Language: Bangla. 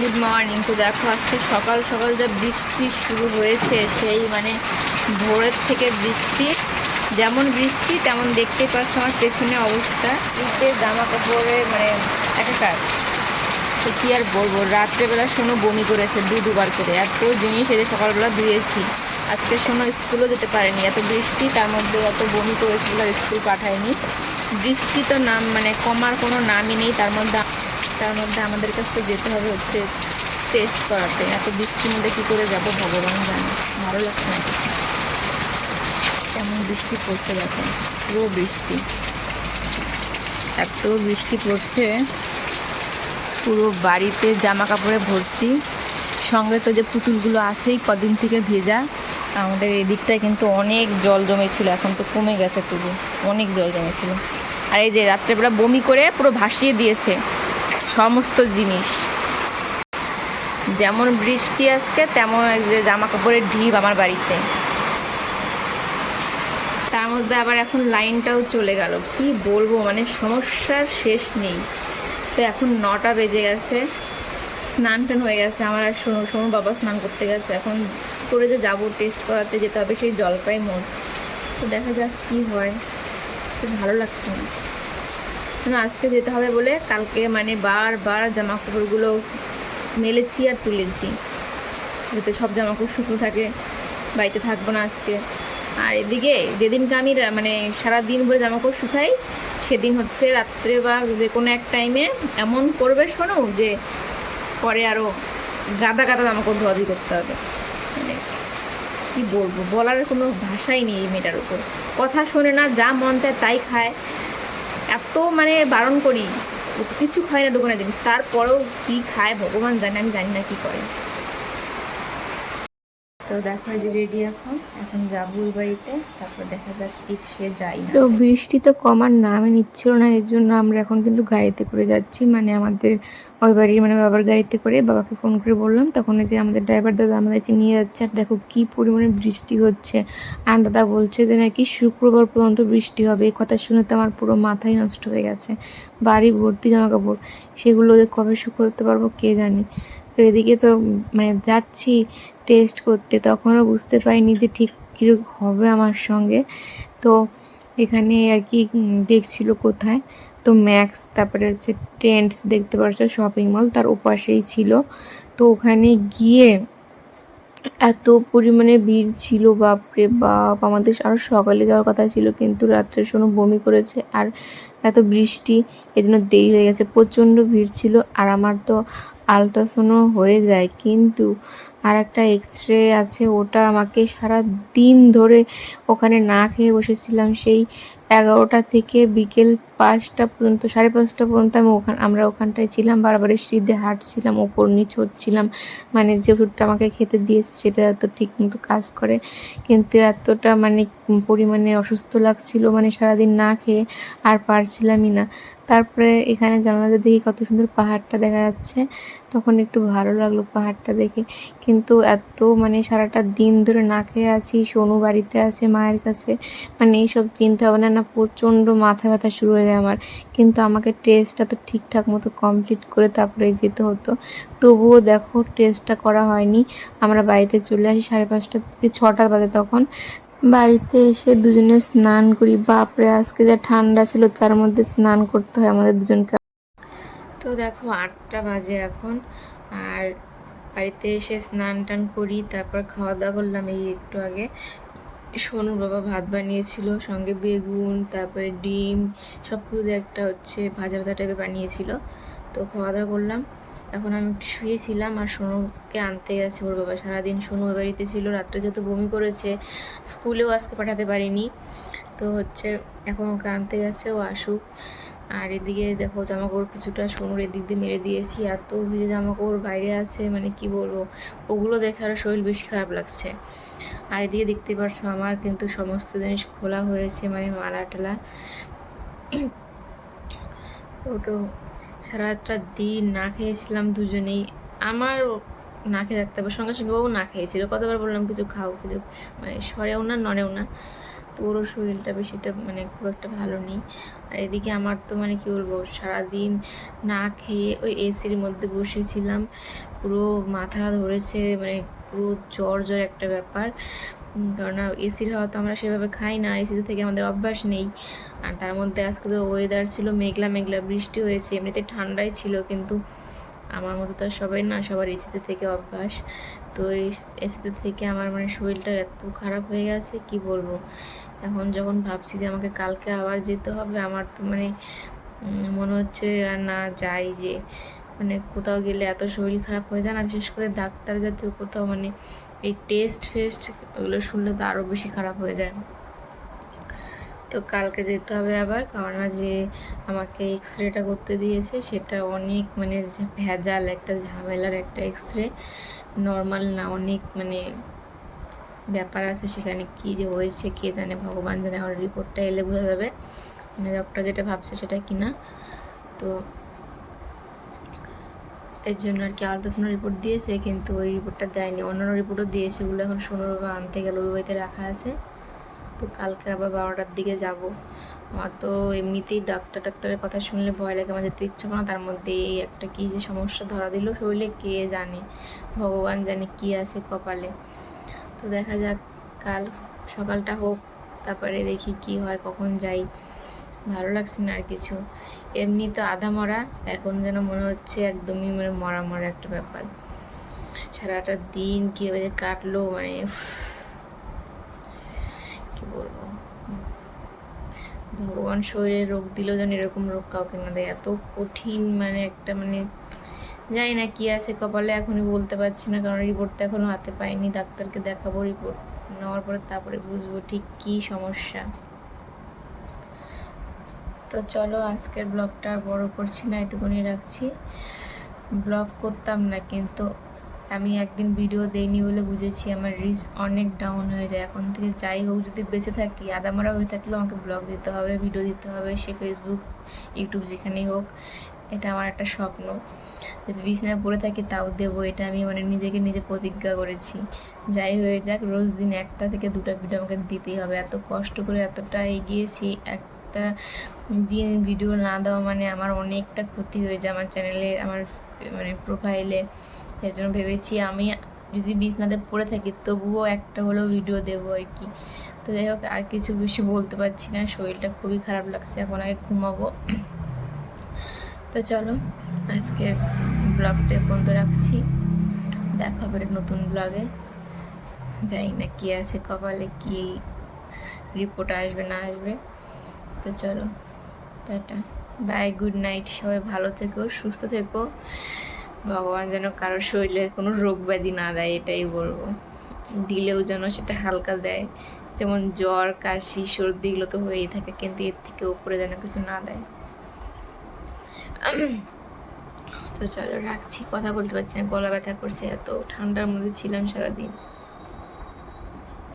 গুড মর্নিং তো দেখো, আজকে সকাল সকাল যা বৃষ্টি শুরু হয়েছে, সেই মানে ভোরের থেকে বৃষ্টি। যেমন বৃষ্টি, তেমন দেখতে পাচ্ছ আমার পেছনে অবস্থা। শীতে জামা কাপড়ে মানে একাকার তো কী আর বলব, রাত্রেবেলা শোনো বমি করেছে দু দুবার করে। এত জিনিস এদের সকালবেলা ধুয়েছি। আজকে শোনো স্কুলও যেতে পারেনি। এত বৃষ্টি, তার মধ্যে এত বমি করেছিল স্কুল পাঠায়নি। বৃষ্টি তো নাম মানে কমার কোনো নামই নেই, তার মধ্যে তার মধ্যে আমাদের কাছে যেতে হবে হচ্ছে টেস্ট করাতে। এত বৃষ্টির মধ্যে কী করে যাব ভগবান জানে। ভালো লাগছে না। কেমন বৃষ্টি পড়ছে দেখো। পুরো বৃষ্টি। এত বৃষ্টি পড়ছে। পুরো বাড়িতে জামা কাপড়ে ভর্তি। সঙ্গে তো যে পুতুলগুলো আছেই কদিন থেকে ভেজা। আমাদের এই দিকটায় কিন্তু অনেক জল জমেছিল। এখন তো কমে গেছে তবু। অনেক জল জমেছিল। আর এই যে রাত্রেবেলা বমি করে পুরো ভাসিয়ে দিয়েছে। সমস্ত জিনিস। যেমন বৃষ্টি আজকে, তেমন যে জামা কাপড়ের ঢিপ আমার বাড়িতে। তার মধ্যে আবার এখন লাইনটাও চলে গেল। কি বলব মানে সমস্যার শেষ নেই। তো এখন নটা বেজে গেছে। স্নান টান হয়ে গেছে। আমার আর সোনু সোনু বাবা স্নান করতে গেছে। এখন করে যে যাব টেস্ট করাতে যেতে হবে সেই জলপাই মোড়। তো দেখা যাক কী হয়। ভালো লাগছে না। কেন আজকে যেতে হবে বলে কালকে মানে বারবার জামা কাপড়গুলো মেলেছি আর তুলেছি। যাতে সব জামা কাপড় শুকনো থাকে বাড়িতে থাকব না আজকে। আর এদিকে যেদিনকে আমি মানে সারা দিন ভরে জামা কাপড় শুকাই, সেদিন হচ্ছে রাত্রে বা যে কোনো এক টাইমে এমন করবে শোনো যে পরে আরও গাদা গাদা জামা কাপড় ধোয়াধি করতে হবে। মানে কি বলব? বলার কোনো ভাষাই নেই এই মেয়েটার উপর। কথা শোনে না, যা মন চায় তাই খায়। এত মানে বারণ করি কিছু খায় না, দোকানের জিনিস। তারপরেও কী খায়, ভগবান জানে, আমি জানি না কী করে। তো দেখো যে রেডি এখন। এখন যাব ওই বাড়িতে। তারপর দেখা যাক কি সে যাই তো বৃষ্টি তো কমার নামে নিচ্ছিল না, এর জন্য আমরা এখন কিন্তু গাড়িতে করে যাচ্ছি। মানে আমাদের ওই বাড়ির মানে বাবার গাড়িতে করে বাবাকে ফোন করে বললাম। তখন যে আমাদের ড্রাইভার দাদা আমাদেরকে নিয়ে যাচ্ছে। আর দেখো কি পরিমাণে বৃষ্টি হচ্ছে। আর দাদা বলছে যে নাকি শুক্রবার পর্যন্ত বৃষ্টি হবে। এই কথা শুনে তো আমার পুরো মাথাই নষ্ট হয়ে গেছে। বাড়ি ভর্তি জামা কাপড় সেগুলো কবে শুকোতে পারব কে জানি। তো এদিকে তো মানে যাচ্ছি। টেস্ট করতে, তখনও বুঝতে পারিনি যে ঠিক কীরকম হবে আমার সঙ্গে। তো এখানে আর কি দেখছিল কোথায়? তো ম্যাক্স তারপরে হচ্ছে টেন্টস দেখতে পারছ শপিং মল তার ওপাশেই ছিল। তো ওখানে গিয়ে এত পরিমাণে ভিড় ছিল, বাপরে বাপ, আমাদের আরও সকালে যাওয়ার কথা ছিল, কিন্তু রাত্রে শোনো বমি করেছে আর এত বৃষ্টি, এজন্য দেরি হয়ে গেছে, প্রচণ্ড ভিড় ছিল। আর আমার তো আলট্রাসাউন্ডও হয়ে যায়, কিন্তু আর একটা এক্স রে আছে, ওটা আমাকে সারা দিন ধরে ওখানে না খেয়ে বসেছিলাম, সেই এগারোটা থেকে বিকেল পাঁচটা পর্যন্ত, সাড়ে পাঁচটা পর্যন্ত আমি ওখান আমরা ওখানটায় ছিলাম বারবার সিঁড়িতে হাঁটছিলাম ওপর নিচ হচ্ছিলাম। মানে যে ওষুধটা আমাকে খেতে দিয়েছে সেটা তো ঠিক মতো কাজ করে। কিন্তু এতটা মানে পরিমাণে অসুস্থ লাগছিল মানে সারাদিন না খেয়ে আর পারছিলামই না। তারপরে এখানে জানালাতে দেখি কত সুন্দর পাহাড়টা দেখা যাচ্ছে। তখন একটু ভালো লাগল পাহাড়টা দেখে। কিন্তু এত মানে সারাটা দিন ধরে না খেয়ে আছি, সোনু বাড়িতে আছে, মায়ের কাছে। মানে এইসব চিন্তা ভাবনা না, প্রচণ্ড মাথা ব্যথা শুরু হয়ে যায় আমার। কিন্তু আমাকে টেস্টটা তো ঠিকঠাক মতো কমপ্লিট করে তারপরে যেতে হতো। তবুও দেখো টেস্টটা করা হয়নি। আমরা বাড়িতে চলে আসি সাড়ে পাঁচটা থেকে ছটা বাজে তখন। বাড়িতে এসে দুজনে স্নান করি। বাপরে, আজকে যা ঠান্ডা ছিল, তার মধ্যে স্নান করতে হয় আমাদের দুজনকে। তো দেখো, আটটা বাজে এখন। আর বাড়িতে এসে স্নান টান করি, তারপর খাওয়া দাওয়া করলাম এই একটু আগে। সোনুর বাবা ভাত বানিয়েছিল, সঙ্গে বেগুন, তারপরে ডিম, সব কিছু একটা হচ্ছে ভাজা ভাজা টাইপের বানিয়েছিল। তো খাওয়া দাওয়া করলাম। এখন আমি একটু শুয়েছিলাম আর সোনুকে আনতে গেছে ওর বাবা। সারাদিন সোনু বাড়িতে ছিল, রাত্রে যেহেতু বমি করেছে, স্কুলেও আজকে পাঠাতে পারিনি। তো হচ্ছে এখন ওকে আনতে গেছে, ও আসুক। আর এদিকে দেখো জামা কাপড় কিছুটা সোনুর এদিক দিয়ে মেরে দিয়েছি। এত ভিজে জামা কাপড় বাইরে আছে মানে কি বলব? ওগুলো দেখে আরও শরীর বেশি খারাপ লাগছে। আর এদিকে দেখতে পারছ আমার কিন্তু সমস্ত জিনিস খোলা হয়েছে মানে মালা টালা। ও তো সারাটা দিন না খেয়েছিলাম দুজনেই। আমার না খেয়ে থাকতে হবে, সঙ্গে সঙ্গে ও না খেয়েছিল। কতবার বললাম, কিছু খাও, কিছু মানে সরেও না, নড়েও না। তোরও শরীরটা বেশিটা মানে খুব একটা ভালো নেই। আর এদিকে আমার তো মানে কি বলব, সারাদিন না খেয়ে ওই এসির মধ্যে বসেছিলাম। পুরো মাথা ধরেছে মানে পুরো জ্বর জ্বর একটা ব্যাপার। কারণ এসির হাওয়া তো আমরা সেভাবে খাই না এসিতে থেকে আমাদের অভ্যাস নেই। আর তার মধ্যে আজকে তো ওয়েদার ছিল মেঘলা মেঘলা, বৃষ্টি হয়েছে, এমনিতে ঠান্ডাই ছিল, কিন্তু আমার মতো তো সবাই না, সবার এসিতে থেকে অভ্যাস। তো এই এসিতে থেকে আমার মানে শরীরটা এত খারাপ হয়ে গেছে, কি বলব? এখন যখন ভাবছি যে আমাকে কালকে আবার যেতে হবে, আমার তো মানে মনে হচ্ছে আর না যাই যে মানে কোথাও গেলে এত শরীর খারাপ হয়ে যায় না, বিশেষ করে ডাক্তার জাতীয় কোথাও মানে এই টেস্ট ফেস্ট ওগুলো শুনলে তো আরও বেশি খারাপ হয়ে যায়। তো কালকে যেতে হবে আবার, কারণ যে আমাকে এক্স রেটা করতে দিয়েছে, সেটা অনেক মানে ভেজাল একটা, ঝামেলার একটা এক্স রে নর্মাল না, অনেক মানে ব্যাপার আছে সেখানে কি যে হয়েছে, কে জানে, ভগবান জানে, আমার রিপোর্টটা এলে বোঝা যাবে। মানে ডক্টর যেটা ভাবছে সেটা কিনা। তো এর জন্য আর কি আলট্রাসাউন্ড রিপোর্ট দিয়েছে, কিন্তু ওই রিপোর্টটা দেয়নি। অন্যান্য রিপোর্টও দিয়েছে, ওগুলো এখন সোনারবা আনতে গেলে ওই বাড়িতে রাখা আছে। তো কালকে আবার বারোটার দিকে যাব। আমার তো এমনিতেই ডাক্তার ডাক্তারের কথা শুনলে ভয় লাগে, আমার যেতে ইচ্ছে করে না। তার মধ্যে এই একটা কী যে সমস্যা ধরা দিল শরীরে, কে জানে? ভগবান জানে কি আছে কপালে। তো দেখা যাক, কাল সকালটা হোক, তারপরে দেখি কি হয়, কখন যাই। ভালো লাগছে না আর কিছু। এমনি তো আধা মরা, এখন যেন মনে হচ্ছে একদমই মানে মরা মরা একটা ব্যাপার। সারাটা দিন কীভাবে কাটলো মানে কি বলব? ভগবান শরীরে রোগ দিল যেন এরকম রোগ কাউকে না দেয়। এত কঠিন মানে একটা মানে জানি না কি আছে কপালে, এখনই বলতে পারছি না, কারণ রিপোর্টটা এখনও হাতে পাইনি। ডাক্তারকে দেখাবো রিপোর্ট নেওয়ার পরে তারপরে বুঝব ঠিক কি সমস্যা। তো চলো আজকের ব্লগটা বড় করছি না, এটুকুনি রাখছি। ব্লগ করতাম না, কিন্তু আমি একদিন ভিডিও দেইনি বলে বুঝেছি, আমার রিচ অনেক ডাউন হয়ে যায়। এখন থেকে যাই হোক, যদি বেঁচে থাকি, আদামারা হয়ে থাকলেও আমাকে ব্লগ দিতে হবে ভিডিও দিতে হবে, সে ফেসবুক ইউটিউব যেখানেই হোক, এটা আমার একটা স্বপ্ন। যদি বিছানায় পড়ে থাকি, তাও দেবো, এটা আমি মানে নিজেকে নিজে প্রতিজ্ঞা করেছি। যাই হয়ে যাক, রোজ দিন একটা থেকে দুটো ভিডিও আমাকে দিতেই হবে। এত কষ্ট করে এতটা এগিয়েছি একটা দিন ভিডিও না দেওয়া মানে আমার অনেকটা ক্ষতি হয়ে যায় আমার চ্যানেলে আমার মানে প্রোফাইলে এর জন্য ভেবেছি আমি যদি বিছনাতে পড়ে থাকি তবুও একটা হলেও ভিডিও দেবো আর কি। তো যাই হোক, আর কিছু বেশি বলতে পারছি না, শরীরটা খুবই খারাপ লাগছে, এখন আগে ঘুমাবো। তো চলো, আজকের ব্লগটা বন্ধ রাখছি। দেখা হবে নতুন ব্লগে জানি না কি আছে, কপালে কি রিপোর্ট আসবে, না আসবে। তো চলো। টাটা। বাই গুড নাইট সবাই ভালো থেকো, সুস্থ থেকো। ভগবান যেন কারোর শরীরে কোনো রোগ ব্যাধি না দেয়, এটাই বলব। দিলেও যেন সেটা হালকা দেয়। যেমন জ্বর, কাশি, সর্দি, এগুলো তো হয়েই থাকে, কিন্তু এর থেকে উপরে যেন কিছু না দেয়। তো চলো, রাখছি। কথা বলতে পারছি না, গলা ব্যথা করছে, এত ঠান্ডার মধ্যে ছিলাম সারাদিন।